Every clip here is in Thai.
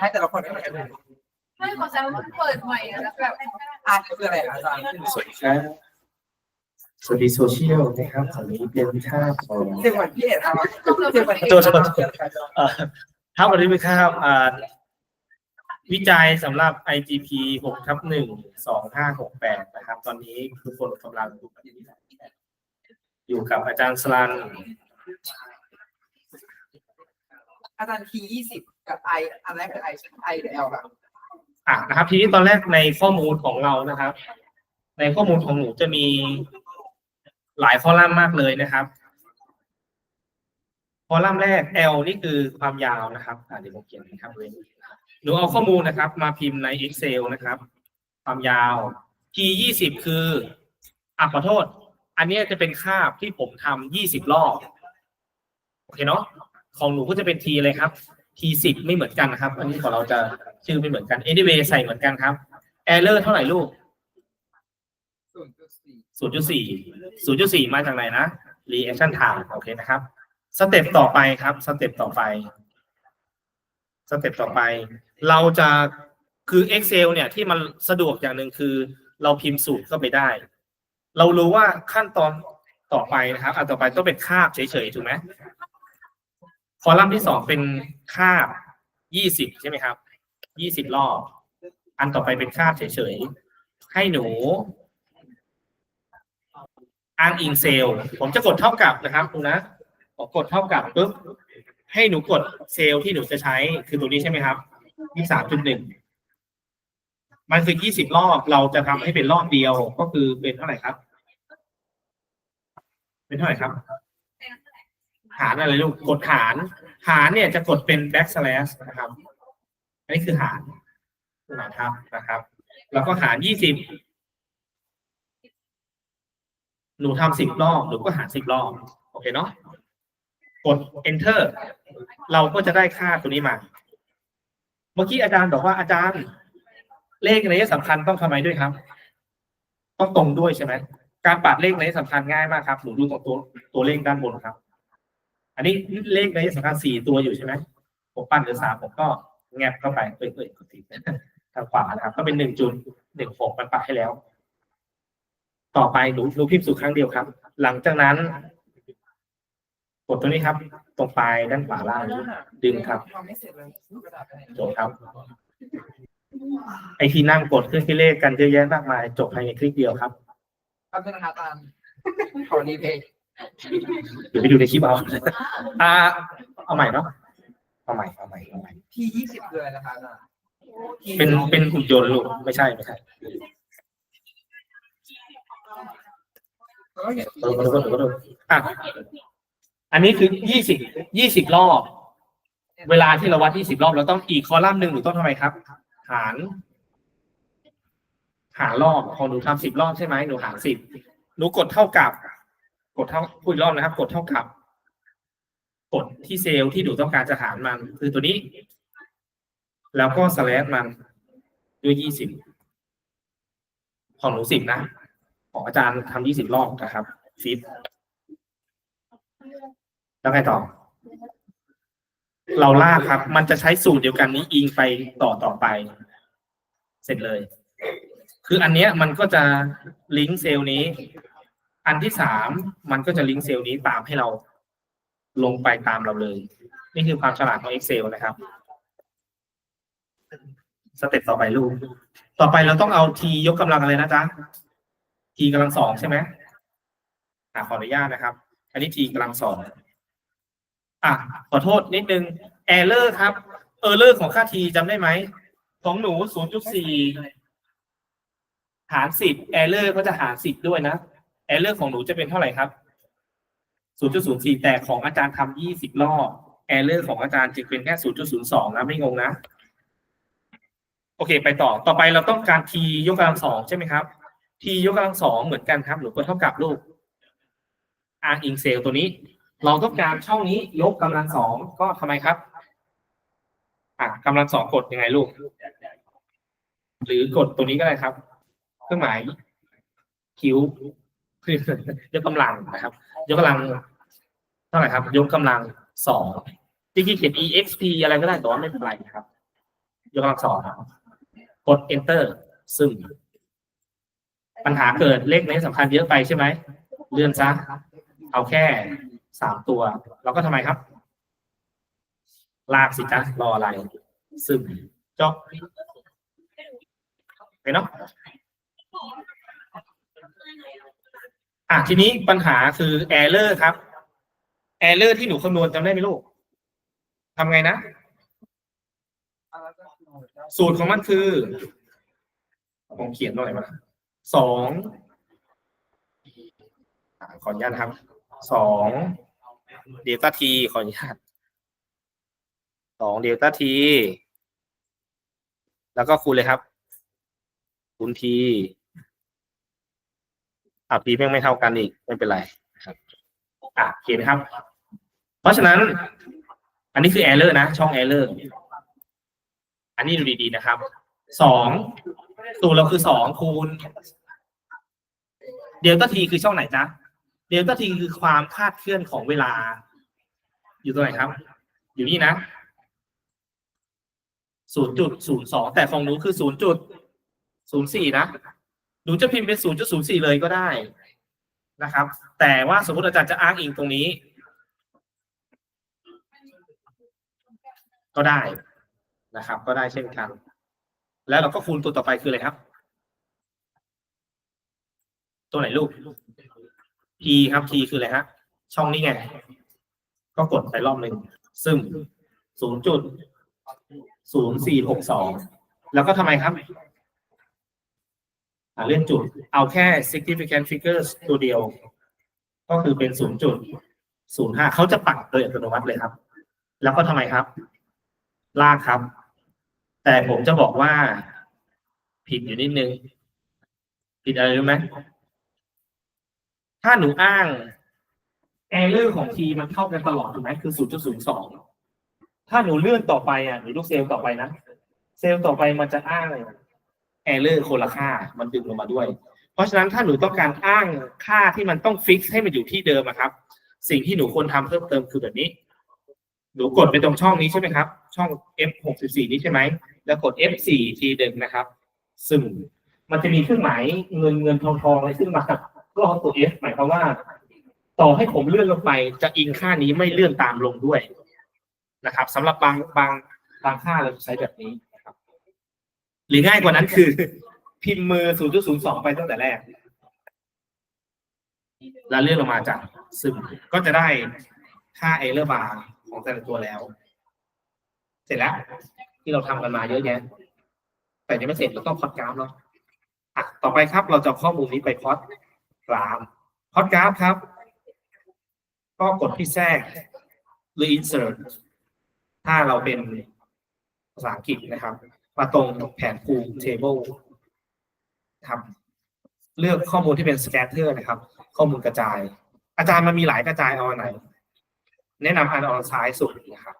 ให้แต่ละคนไม่เหมือนกันเลยไม่ของฉันมันเปิดใหม่อะแล้วแบบอ่านคืออะไรอาจารย์สวัสดีครับสวัสดีโซเชียลนะครับอันนี้เป็นภาของเรียกว่าพี่เอ็ดครับเรียกว่าโทษโทษโทษเอ่อภาพวันนี้เป็นภาพอ่าวิจัยสำหรับ IGP 6ทับ1 2 5 6 8 นะครับ ตอนนี้ทุกคนกำลังอยู่กับอาจารย์สลัน อาจารย์ทียี่สิบกับไออันแรกคือไอใช่ไอหรือเอลครับอะนะครับ ทีนี้ตอนแรกในข้อมูลของเรานะครับ ในข้อมูลของหนูจะมีหลายคอลัมน์มากเลยนะครับคอลัมน์แรก L นี่คือความยาวนะครับอะเดี๋ยวผมเขียนให้ครับเลยหนูเอาข้อมูลนะครับ มาพิมพ์ใน Excel นะครับ ความยาว T ยี่สิบคืออะขอโทษ อันนี้จะเป็นคาบที่ผมทำยี่สิบรอบ โอเคเนาะ ของหนูก็จะเป็น T เลยครับ T สิบไม่เหมือนกันนะครับ อันนี้ของเราจะชื่อไม่เหมือนกัน anyway ใส่เหมือนกันครับ error เท่าไหร่ลูกศูนย์จุดสี่ศูนย์จุดสี่มาจากไหนนะ reaction time โอเคนะครับ สเต็ปต่อไปครับ สเต็ปต่อไป สเต็ปต่อไป เราจะคือ Excel เนี่ยที่มันสะดวกอย่างหนึ่งคือ เราพิมพ์สูตรเข้าไปได้ เรารู้ว่าขั้นตอนต่อไปนะครับอันต่อไปต้องเป็นคาบเฉยๆถูกไหม คอลัมน์ที่สองเป็นคาบยี่สิบใช่ไหมครับยี่สิบรอบ อันต่อไปเป็นคาบเฉยๆ ให้หนูอ้างอิงเซลผมจะกดเท่ากับนะครับคุณนะผมกดเท่ากับปุ๊บให้หนูกดเซลที่หนูจะใช้คือตัวนี้ใช่ไหมครับยี่สามจุดหนึ่งมันคือยี่สิบรอบเราจะทำให้เป็นรอบเดียวก็คือเป็นเท่าไหร่ครับ เป็นเท่าไหร่ครับ หารอะไรลูกกดหาร หารเนี่ยจะกดเป็น backslash นะครับ อันนี้คือหารนะครับนะครับ แล้วก็หารยี่สิบหนูทำสิบรอบหนูก็หารสิบรอบโอเคเนาะกด enter เราก็จะได้ค่าตัวนี้มา เมื่อกี้อาจารย์บอกว่าอาจารย์ เลขในยสำคัญต้องทำไมด้วยครับ ต้องตรงด้วยใช่ไหมการปัดเลขในยสำคัญง่ายมากครับหนูดูตรงตัวตัวเลขด้านบนครับ อันนี้เลขในยสำคัญสี่ตัวอยู่ใช่ไหมผมปั้นเหรือสามผมก็แงบเข้าไปเอ้ยเอ้ยกดผิดทางขวานะครับ ก็เป็นหนึ่งจุดหนึ่งหกมันปัดให้แล้ว ต่อไปหนูหนูพิมพ์สูตรครั้งเดียวครับ หลังจากนั้น กดตัวนี้ครับ ตรงปลายด้านขวาล่างดึงครับจบครับ ไอที่นั่งกดเครื่องคิดเลขกันเยอะแยะมากมาย จบภายในคลิกเดียวครับแป๊บนึงนะครับอาจารขอรีเพย์ เดี๋ยวไปดูในคลิปเอาอ่าเอาใหม่เนาะเอาใหม่เอาใหม่เอาใหม่ ทียี่สิบคืออะไรนะครับอาจารย์เป็นเป็นหุ่นยนต์ลูกไม่ใช่ไม่ใช่แล้วก็เห็นขอโทษขอโทษขอโทษอะอันนี้คือยี่สิบยี่สิบรอบ เวลาที่เราวัดยี่สิบรอบเราต้องอีกคอลัมน์หนึ่งหนูต้องทำไมครับ หาร หารรอบพอหนูทำสิบรอบใช่ไหมหนูหารสิบหนูกดเท่ากับ กดเท่าพูดอีกรอบนะครับ กดเท่ากับ กดที่เซลล์ที่หนูต้องการจะหารมัน คือตัวนี้ แล้วก็สแลชมันด้วยยี่สิบของหนูสิบนะ ของอาจารย์ทำยี่สิบรอบนะครับฟิปแล้วไงต่อ เราลากครับ มันจะใช้สูตรเดียวกันนี้อิงไปต่อต่อไป เสร็จเลย คืออันเนี้ยมันก็จะลิงก์เซลล์นี้ อันที่สามมันก็จะลิงก์เซลล์นี้ตามให้เราลงไปตามเราเลย นี่คือความฉลาดของ Excel นะครับสเต็ปต่อไปลูก ต่อไปเราต้องเอา t ยกกำลังอะไรนะจ๊ะ t กำลังสองใช่ไหมอ่าขออนุญาตนะครับ อันนี้ t กำลังสองอะขอโทษนิดนึง error ครับ error ของค่า t จำได้ไหม ของหนู 0.4 หาร 10 error ก็จะหาร 10 ด้วยนะ error ของหนูจะเป็นเท่าไหร่ครับ 0.04 แต่ของอาจารย์ทำ20 รอบ error ของอาจารย์จึงเป็นแค่ 0.02 นะไม่งงนะ โอเค ไปต่อ ต่อไปเราต้องการ t ยกกำลังสองใช่ไหมครับ t ยกกำลังสองเหมือนกันครับ หนูก็เท่ากับลูกอ้างอิงเซลตัวนี้ เราต้องการช่องนี้ยกกำลังสองก็ทำไมครับอะกำลังสองกดยังไงลูก หรือกดตัวนี้ก็ได้ครับ เครื่องหมายคิ้ว คือยกกำลังนะครับ ยกกำลังเท่าไหร่ครับ ยกกำลังสองจริงๆเขียน exp อะไรก็ได้แต่ว่าไม่เป็นไรนะครับ ยกกำลังสองกด enter ซึ่ง ปัญหาเกิดเลขนี้สำคัญเยอะไปใช่ไหม เลื่อนซะ เอาแค่สามตัว เราก็ทำไมครับ ลากสิจ๊ะรออะไร ซึ่งจบไปเนาะ อะทีนี้ปัญหาคือ error ครับ error ที่หนูคำนวณจำได้ไหมลูกทำไงนะ สูตรของมันคือผมเขียนหน่อยมาสองอขออนุญาตครับสองเดลต้าทีขออนุญาตสองเดลต้าทีแล้วก็คูณเลยครับคูณที อ่าทีแม่งไม่เท่ากันอีกไม่เป็นไรนะครับอะเขียนครับ เพราะฉะนั้น อันนี้คือ error นะช่อง error อันนี้ดูดีๆนะครับสองสูตรเราคือสองคูณเดลต้าทีคือช่องไหนจ๊ะเดลต้าทีคือความคาดเคลื่อนของเวลา อยู่ตรงไหนครับ อยู่นี่นะศูนย์จุดศูนย์สองแต่ของหนูคือศูนย์จุดศูนย์สี่นะ หนูจะพิมพ์เป็นศูนย์จุดศูนย์สี่เลยก็ได้นะครับ แต่ว่าสมมติอาจารย์จะอ้างอิงตรงนี้ ก็ได้นะครับ ก็ได้เช่นกัน แล้วเราก็คูณตัวต่อไปคืออะไรครับ ตัวไหนลูก p ครับ p คืออะไรฮะ ช่องนี้ไง ก็กดไปรอบหนึ่งซึ่งศูนย์จุดศูนย์สี่หกสองแล้วก็ทำไมครับ เลื่อนจุดเอาแค่ significant figures ตัวเดียว ก็คือเป็นศูนย์จุดศูนย์ห้าเขาจะปักโดยอัตโนมัติเลยครับ แล้วก็ทำไมครับ ลากครับ แต่ผมจะบอกว่า ผิดอยู่นิดนึง ผิดอะไรรู้ไหมถ้าหนูอ้างแอร์เลอร์ของทีมันเท่ากันตลอดถูกไหมคือ 0.02 ถ้าหนูเลื่อนต่อไปอะหนูลูกเซลล์ต่อไปนะ เซลล์ต่อไปมันจะอ้างอะไร แอร์เลอร์คนละค่ามันดึงลงมาด้วย เพราะฉะนั้นถ้าหนูต้องการอ้างค่าที่มันต้องฟิกซ์ให้มันอยู่ที่เดิมอะครับ สิ่งที่หนูควรทำเพิ่มเติมคือแบบนี้ หนูกดไปตรงช่องนี้ใช่ไหมครับ ช่อง F64 นี้ใช่ไหม แล้วกด F4 ทีหนึ่งนะครับ ซึ่งมันจะมีเครื่องหมายเงินเงินทองทองอะไรขึ้นมาก็เอาตัว F หมายความว่า ต่อให้ผมเลื่อนลงไป จะอิงค่านี้ไม่เลื่อนตามลงด้วยนะครับสำหรับ บางบางบางค่าเราใช้แบบนี้ รือง่ายกว่านั้นคือ พิมพ์มือ 0.02 ไปตั้งแต่แรก แล้วเลื่อนลงมาจากซึ่งก็จะได้ค่า error bar ของแต่ละตัวแล้ว เสร็จแล้ว ที่เราทำกันมาเยอะแยะ แต่ยังไม่เสร็จเราต้องพอดกราฟเนาะอะต่อไปครับเราจะข้อมูลนี้ไปพอดกราฟพอดกราฟครับ ก็กดที่แทรกหรือ insert ถ้าเราเป็นภาษาอังกฤษนะครับ มาตรงแผนภูมิ table ครับ เลือกข้อมูลที่เป็น scatter นะครับ ข้อมูลกระจาย อาจารย์มันมีหลายกระจายเอาไหน แนะนำอันเอาซ้ายสุดนะครับ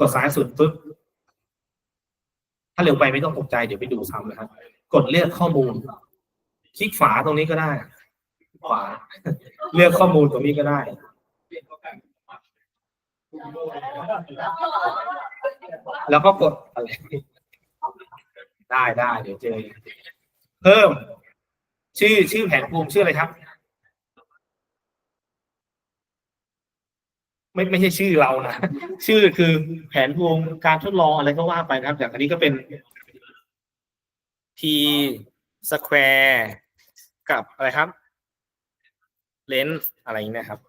กดซ้ายสุดปุ๊บถ้าเร็วไปไม่ต้องตกใจเดี๋ยวไปดูซ้ำนะครับ กดเลือกข้อมูล คลิกฝาตรงนี้ก็ได้ ขวา เลือกข้อมูลตรงนี้ก็ได้ แล้วก็กดอะไร ได้ได้เดี๋ยวเจอ เพิ่ม ชื่อชื่อแผนภูมิชื่ออะไรครับ ไม่ไม่ใช่ชื่อเรานะชื่อคือแผนภูมิการทดลองอะไรก็ว่าไปนะครับอย่อันนี้ก็เป็น t square กับอะไรครับเลนส์อะไรอย่างนี้นะครับ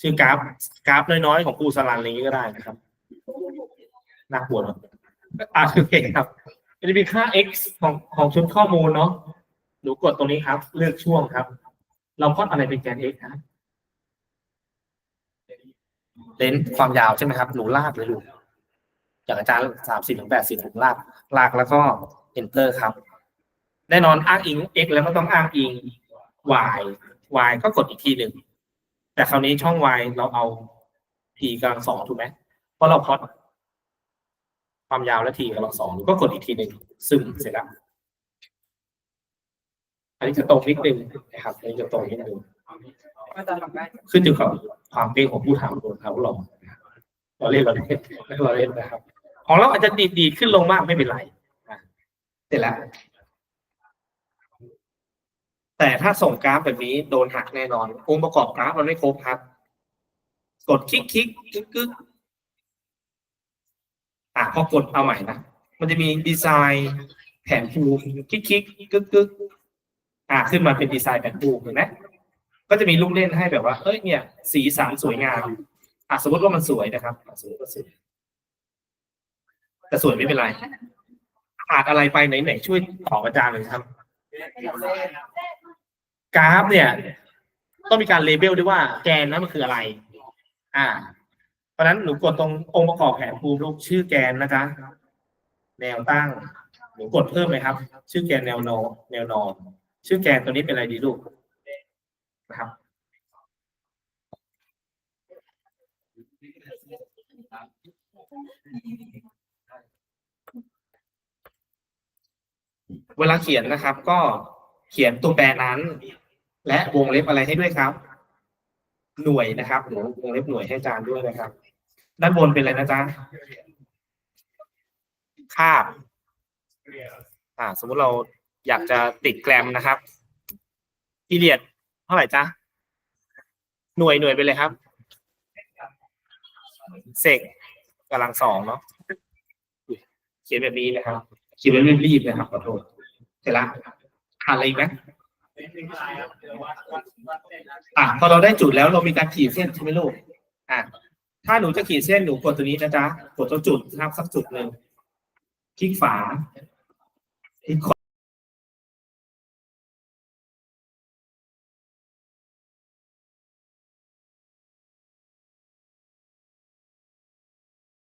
ชื่อกราฟกราฟน้อยๆของครูสลันอะไรอย่างนี้ก็ได้นะครับ น่ากลัวเนอะอะโอเคครับมันจะมีค่า x ของของชุดข้อมูลเนาะหนูกดตรงนี้ครับ เลือกช่วงครับ เราพอดอะไรเป็นแกน x ครับเลนส์ความยาวใช่ไหมครับ หนูลากเลยลูกจากอาจารย์สามสิบถึงแปดสิบผมลาก ลากแล้วก็ enter ครับ แน่นอนอ้างอิง x แล้วก็ต้องอ้างอิง y y ก็กดอีกทีหนึ่ง แต่คราวนี้ช่อง y เราเอา t กำลังสองถูกไหมเพราะเราพอด ความยาวและ t กำลังสองก็กดอีกทีหนึ่งซึ่งเสร็จแล้ว อันนี้จะตรงนิดนึงนะครับอันนี้จะตรงนิดนึงขึ้นอยู่กับความเก่งของผู้ทำโดนเขาลอกเราเล่นเราเล่นเราเล่นนะครับ ของเราอาจจะดีดีขึ้นลงมากไม่เป็นไรเสร็จแล้ว แต่ถ้าส่งกราฟแบบนี้โดนหักแน่นอนองค์ประกอบกราฟมันไม่ครบครับ กดคลิกคลิกกึกกึกอะ พอกดเอาใหม่นะ มันจะมีดีไซน์แผนภูมิคลิกคลิกกึกกึกอะขึ้นมาเป็นดีไซน์แผนภูมิเห็นไหมก็จะมีลูกเล่นให้แบบว่าเอ้ยเนี่ย สีสันสวยงามอะสมมติว่ามันสวยนะครับสมมติว่าสวยแต่สวยไม่เป็นไรขาดอะไรไปไหนไหนช่วยตอบอาจารย์หน่อยครับ กราฟเนี่ย ต้องมีการเลเบลด้วยว่าแกนนั้นมันคืออะไร อ่า เพราะนั้นหนูกดตรงองค์ประกอบแผนภูมิรูปชื่อแกนนะจ๊ะแนวตั้งหนูกดเพิ่มไหมครับ ชื่อแกนแนวนอนแนวนอน ชื่อแกนตัวนี้เป็นอะไรดีลูกนะครับเวลาเขียนนะครับ ก็เขียนตัวแปรนั้น และวงเล็บอะไรให้ด้วยครับ หน่วยนะครับหรือวงเล็บหน่วยให้อาจารย์ด้วยนะครับ ด้านบนเป็นอะไรนะจ๊ะคาบ อ่า สมมุติเราอยากจะติดแกรมนะครับพีเรียดเท่าไหร่จ๊ะหน่วยหน่วยไปเลยครับเซกกำลังสองเนาะเขียนแบบนี้นะครับเขียนแบบรีบๆนะครับขอโทษเสร็จละอ่านอะไรอีกไหม อะพอเราได้จุดแล้วเรามีการขีดเส้นใช่ไหมลูกอะถ้าหนูจะขีดเส้นหนูกดตัวนี้นะจ๊ะกดตัวจุดนะครับสักจุดหนึ่งคลิกฝาคลิกขวา